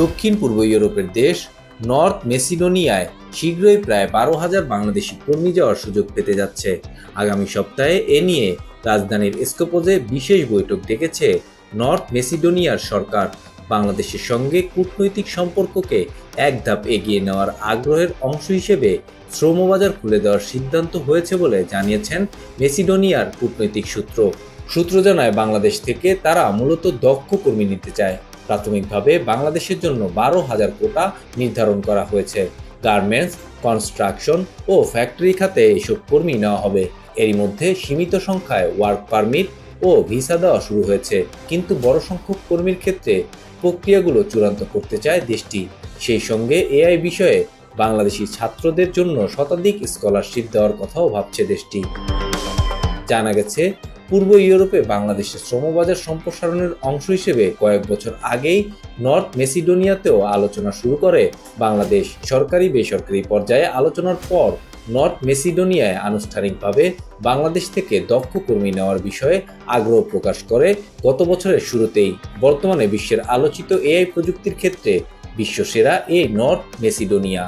দক্ষিণ পূর্ব ইউরোপের দেশ নর্থ মেসিডোনিয়ায় শীঘ্রই প্রায় বারো হাজার বাংলাদেশি কর্মী যাওয়ার সুযোগ পেতে যাচ্ছে। আগামী সপ্তাহে এ নিয়ে রাজধানীর স্কোপোজে বিশেষ বৈঠক ডেকেছে নর্থ মেসিডোনিয়ার সরকার। বাংলাদেশের সঙ্গে কূটনৈতিক সম্পর্ককে এক ধাপ এগিয়ে নেওয়ার আগ্রহের অংশ হিসেবে শ্রমবাজার খুলে দেওয়ার সিদ্ধান্ত হয়েছে বলে জানিয়েছেন মেসিডোনিয়ার কূটনৈতিক সূত্র। সূত্র জানায়, বাংলাদেশ থেকে তারা মূলত দক্ষ কর্মী নিতে চায়। প্রাথমিকভাবে বাংলাদেশের জন্য বারো হাজার কোটা নির্ধারণ করা হয়েছে। গার্মেন্টস, কনস্ট্রাকশন ও ফ্যাক্টরি খাতে এসব কর্মী নেওয়া হবে। এরই মধ্যে সীমিত সংখ্যায় ওয়ার্ক পারমিট ও ভিসা দেওয়া শুরু হয়েছে। কিন্তু বড় সংখ্যক কর্মীর ক্ষেত্রে প্রক্রিয়াগুলো চূড়ান্ত করতে চায় দেশটি। সেই সঙ্গে এআই বিষয়ে বাংলাদেশি ছাত্রদের জন্য শতাধিক স্কলারশিপ দেওয়ার কথাও ভাবছে দেশটি। জানা গেছে পূর্ব ইউরোপে বাংলাদেশের শ্রমবাজার সম্প্রসারণের অংশ হিসেবে কয়েক বছর আগেই নর্থ মেসিডোনিয়াতেও আলোচনা শুরু করে বাংলাদেশ সরকারি বেসরকারি পর্যায়ে আলোচনার পর নর্থ মেসিডোনিয়ায় আনুষ্ঠানিকভাবে বাংলাদেশ থেকে দক্ষ কর্মী নেওয়ার বিষয়ে আগ্রহ প্রকাশ করে। গত বছরের শুরুতেই বর্তমানে বিশ্বের আলোচিত এআই প্রযুক্তির ক্ষেত্রে বিশ্বসেরা এই নর্থ মেসিডোনিয়া।